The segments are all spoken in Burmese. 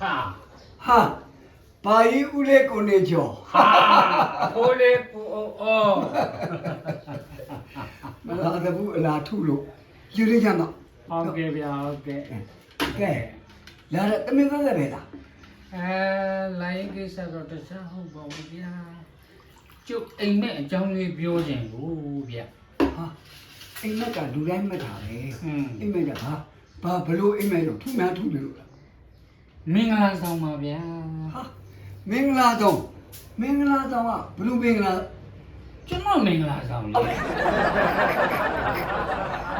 ဟာဟာဘာကြီးဦးလေးကိုနေကျော်ဟာကိုလေကိုအော်မလာတဘူးအလားထုလို့ယူရကြတော့ဟုတ်ကဲ့ဗျာဟုတ်ကဲ့ကဲလာတော့တမင်သားလည်းပဲလားအဲလိုင်းကိစ္စတော့တခြားဟုတ်ပါဘူးဗျာကျုပ်အိမ်မဲ့အကြောင်းလေးပြောခြင်းကိုဗျာဟာအိမ်မက်ကလူတိုင်းမက်တာပဲဟွန်းအိမ်မက်ကဘာဘာဘလို့အိမ်မက်တော့ထူများထူလို့လား မင်္ဂလာဆောင်ပါဗျာဟာမင်္ဂလာတော့မင်္ဂလာတော့ကဘလို့မင်္ဂလာကျွန်တော်မင်္ဂလာဆောင်လေ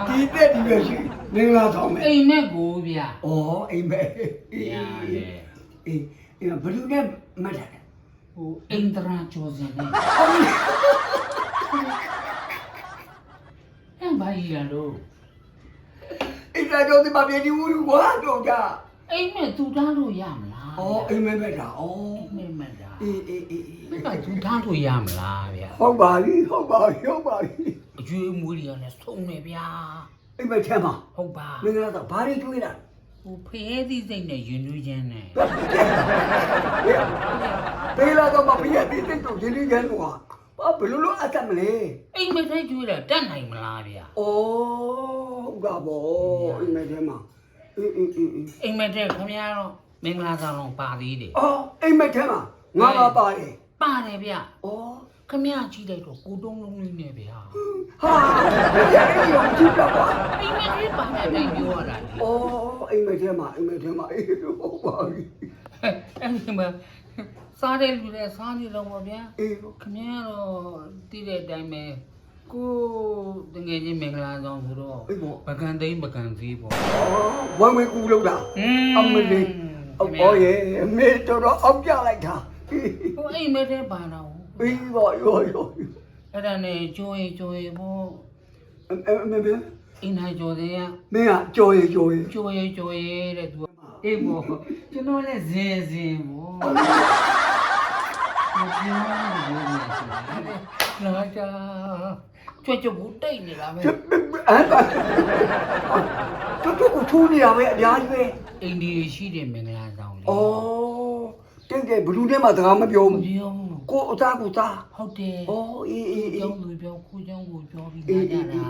ဒီတက်ဒီပဲရှိမင်္ဂလာတော့မယ်အိမ်မဲ့ကိုဗျာဩအိမ်မက်အေးညာလေအေးအေးဘလို့နဲ့မက်တာလဲဟိုအိန္ဒရာကျော်စင်နဲ့အဲ့ဘာကြီးရလို့အိမ်သားကျော်ဒီမှာပြည်ဒီဝူကွာတော့ကြ အိမ်မဲ့သူသားလို့ရမလားဩအိမ်မက်ပဲတာဩအိမ်မဲ့မဲ့တာအေးအေးအေးအေးမင်းကသူသားလို့ရမလားဗျာဟုတ်ပါပြီဟုတ်ပါပြီဟုတ်ပါပြီအကျွေးမွေးတွေကလည်းဆုံးနေဗျာအိမ်မက်ထဲမှာဟုတ်ပါမင်္ဂလာတော့ဘာတွေတွေးတာဟိုဖရဲသီးစိတ်နဲ့ရင်နွေးချမ်းနဲ့ဘေးလာတော့မပြည့်တဲ့တဲ့တို့ဒီလေးကန်ကွာဘာဘလို့လို့အတ်မလဲအိမ်မက်ထဲကျွေးတာတတ်နိုင်မလားဗျာဩဟုတ်ကဘောအိမ်မက်ထဲမှာ အေးအေးအေးအေးအိမ်မက်ထဲခင်ဗျားတော့မင်္ဂလာဆောင်တော့ပါသေးတယ်အော်အိမ်မက်ထဲမှာငါပါပါတယ်ပါတယ်ဗျာဩခင်ဗျားကြည့်လိုက်တော့ကိုတုံးလုံးလေးနဲ့ဗျာဟာဒီအဲ့ဒီရောကြည့်တော့ပါအိမ်မက်ထဲပါတဲ့တိုင်းပြောရတာလေဩအိမ်မက်ထဲမှာအိမ်မက်ထဲမှာအေးဟုတ်ပါပြီအဲ့ဒီမှာစားတဲ့လူတွေစားနေတော့ပါဗျာအေးခင်ဗျားတော့တည်တဲ့အတိုင်းပဲ ကိုတငယ်ချင်းမင်္ဂလာဆောင်ဆိုတော့အေးပေါ့ပကံသိမ်းပကံသေးပေါ့ဩဝမ်းဝဲကူလို့လားအမလေးအော်ရဲ့မေတော်တော့အောက်ပြလိုက်တာဟိုအိမ်မက်ထဲပါတော့အေးပါရောရောအဲ့ဒါနဲ့ကြိုးရင်ကြိုးရင်ပေါ့အမေမေအိမ်နိုင်ကြိုးတဲ့ကမင်းကကြော်ရကြော်ရကြိုးရင်ကြိုးရင်တဲ့သူကအေးပေါ့ကျွန်တော်လည်းဇင်ဇင်ပေါ့မပြောဘူးလို့ပြောနေစီ လာတာကြွကြွဘူးတိတ်နေတာပဲအဲ့ဒါတော်တော်ကိုထိုးနေတာပဲအများကြီးပဲအိမ်ဒီရှိတယ်မင်္ဂလာဆောင်လေဩတိတ်တယ်ဘလူးထဲမှာစကားမပြောမဘူးပြောကိုအသားကိုသားဟုတ်တယ်ဩအေးအေးအေးကျောင်းသူပြောခုကျောင်းကိုပြောပြီးလာကြတာ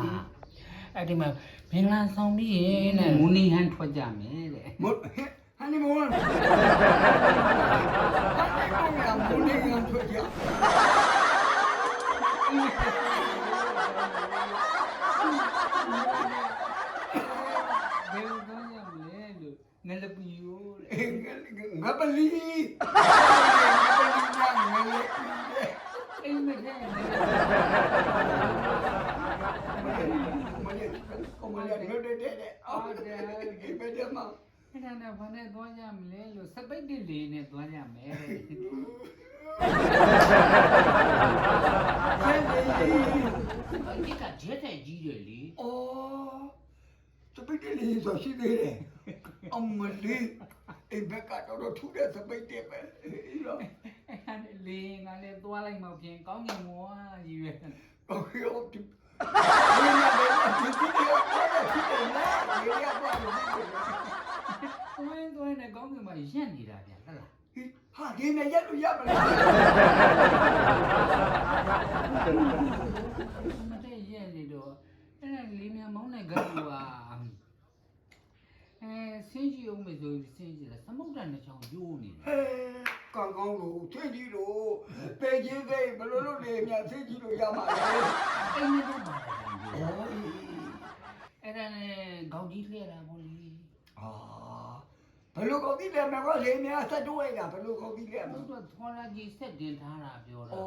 အဲ့ဒီမှာမင်္ဂလာဆောင်ပြီးရင်နဲ့မူနီဟန်ထွက်ကြမယ်တဲ့မဟန်နီမွန်းဟန်နီမွန်း ngale buyur nga bali ngale ဒီကကြည့်တဲ့ကြီးတယ်လေ။အော်။တပိတ်ကလေးဆိုရှိသေးတယ်။ အောင်မလေးအိမ်ဘက်ကတော့တော့ထူတဲ့စပိတ်တယ်ပဲအဲ့တော့လေငါလည်းသွားလိုက်မှဖြင့်ကောင်းငင်မောရည်ရွယ်ကောင်းရုပ်ဒီဒီကဘယ်ဒီဒီရောဒီကနာရေရပါလို့ဝင်းသွင်းနဲ့ကောင်းကင်မှာရက်နေတာဗျဟုတ်လားဟာဒီနဲ့ရက်လို့ရမလားမတည့်ရက်နေတော့အဲ့ဒါလေးမြန်မောင်းနဲ့ကတူပါ အဲဆင်းကြည့်အောင်မဆိုဆင်းကြည့်လားသမုဒ္ဒရာနှစ်ချောင်းယိုးနေတယ်ဟဲကောင်ကောင်းလို့ထွေးကြီးလို့ပေချင်းစိတ်ဘလို့လို့လေမြသိကြီးလို့ရမှာလေအိမ်မက်ထဲပါတယ်ဩအဲ့ဒါနဲ့ခေါင်းကြီးလှည့်တာပေါ့လေအာဘလို့ကောင်းပြီလဲမကောလေမြဆက်တော့ရတာဘလို့ကောင်းပြီလဲမသူတို့ထွာလာကြီးဆက်တင်ထားတာပြောတာဩ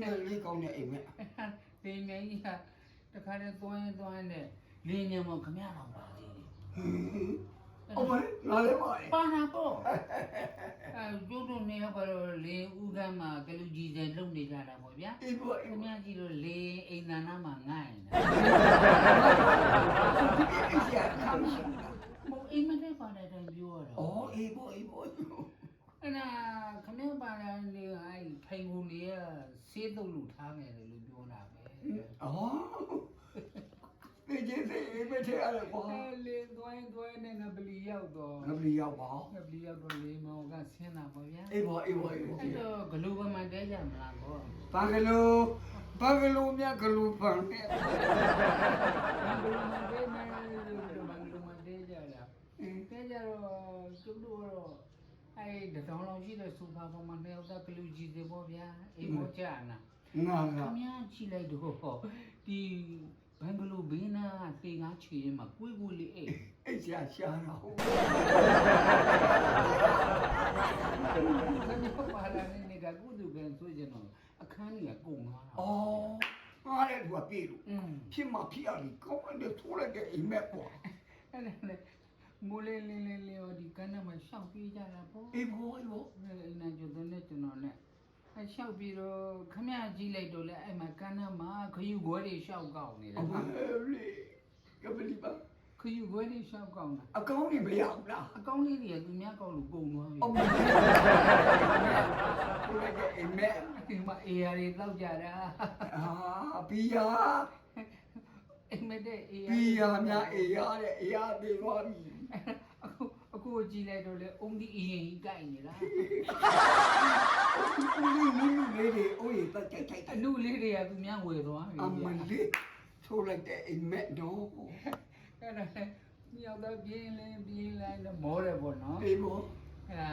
နေလေးကောင်းတဲ့အိမ်မက်လေမြန်ကြီးကတခါတည်းသွားရင်သွားရင်နဲ့ လေမြန်မခမရတော့ပါသေးတယ်အမလေးငါလည်းပါလေပါတာပေါ့အဲကျုပ်တို့နေပါတော့လေဥကမ်းမှာကလူကြီးတွေလုံနေကြတာပေါ့ဗျာအေးပေါ့ခအေးမပေါ့ရကြီးတို့လေအိမ်သာနာမှာငိုင်းနေအေးရှာခါမရှိဟိုအိမ်မထဲပါတဲ့အတိုင်းပြောရဩတော့အေးပေါ့အေးပေါ့အဲ့ဒါခမရပါတဲ့လေအဲ့ထိုင်ကုန်လေးကစေးတုပ်လို့ထားခဲ့တယ်လို့ပြောတာပဲဩ သိချင်းသိအိမ်မက်ထဲရတယ်ကွာအဲလေသွားရင်သွားရင်နဲ့ငပလီရောက်တော့ငပလီရောက်ပါငပလီရောက်တော့လေမောင်ကဆင်းတာပေါ့ဗျာအေးပါအေးပါအေးပါအဲ့တော့ဂလူဘမတဲကြမလားကောဘာကလေးဘာကလေးမြကလူဖန်နဲ့ဘဂလူမတဲမယ်လို့ဘဂလူမတဲကြတာတဲကြတော့ကျုပ်တို့ကတော့အဲ့တတောင်လောက်ရှိတဲ့စူပါပေါ်မှာနှစ်ယောက်သားဂလူကြီးတွေပေါ့ဗျာအိမ်မောကြာနာငါခငါမများကြည့်လိုက်တော့ဒီ ဘန်ဂလိုဘေးနာတေငါချီရင်မှာကိုယ်ကိုလေးအိတ်အဲ့ရှာရှာတော့ခမများပါလာနေကကုသူကဆိုကြတော့အခန်းကြီးကကုန်သွားတာအော်ငါလည်းသူကပြေလို့อืมဖြစ်မှဖြစ်ရလိကောင်းတယ်ထိုးလိုက်တဲ့အိမ်မက်ကွာအဲ့ဒါလေမိုးလေးလေးလေးလေးဒီကနေ့မှရှောက်ပြေးကြတာပေါ့အေးဘောအေးဘောအဲ့နာကျတော့နဲ့ကျွန်တော်နဲ့ အရှောက်ပြီးတော့ခမရကြည့်လိုက်တော့လေအဲ့မှာကန်းနာမှာခယူခွဲတွေရှောက်ကောက်နေတယ်အမေလေးကပလီပါခယူခွဲတွေရှောက်ကောက်တာအကောင်းကြီးမရဘူးလားအကောင်းလေးတွေကသူများကောက်လို့ပုံသွားပြီအမေထိုးလိုက်တဲ့အိမ်မက်ဒီမှာအေယာတွေတောက်ကြတာအာဘီယာအိမ်မက်တဲ့အေယာဘီယာများအေးရတဲ့အေးရသေးသွားပြီအ ခုအခုကြည့်လိုက်တော့လေအုံဒီအရင်ကြီးကြိုက်နေတာဦးလေးနင်းလေးတွေအိုးရတက်ကြိုက်ကြိုက်အလူလေးတွေကသူများဝယ်သွားပြီအမလေးထိုးလိုက်တဲ့အိမ်မက်တော့အဲ့ဒါလေမြောက်တော့ပြင်းလင်းပြင်းလိုက်တော့မောတယ်ပေါ့နော်အေးဘောအဲ့ဒါ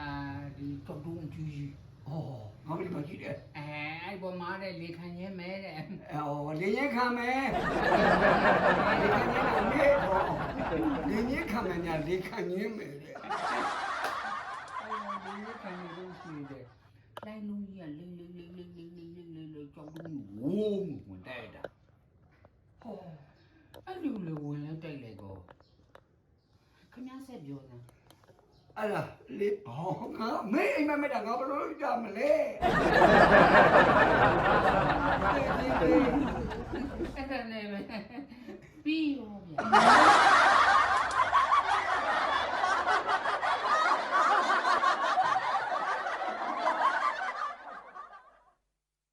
ဒီတော့တုံးကြီးကြီးဟောငါမလေးမရှိတယ်အဲအဲ့ပေါ်မှာတဲ့လေခံရင်းမဲတဲ့အော်လင်းရင်ခံမယ်လင်းရင်ခံမယ်တော့လင်းရင်ခံမယ်ညာလင်းခံရင်းမယ်တဲ့အဲ့ဒါလေခံ ရလို့ရှိတယ်လိုက်လုံးကြီးကလိမ့်လိမ့်လိမ့်လိမ့်လိမ့်လိမ့်လိမ့်လိမ့်လိမ့်ကြောက်တော့ဝုန်းဝင်တိုက်တာဟောအဲ့လိုလေဝင်လိုက်တိုက်လိုက်တော့ခမဆက်ပြောစမ်းအဲ့ဒါလေဟောငါမေးအိမ်မက်မက်တာငါဘယ်လိုလုပ်ကြမလဲအဲ့ဒါနဲ့ပဲပြီးရောဗျာ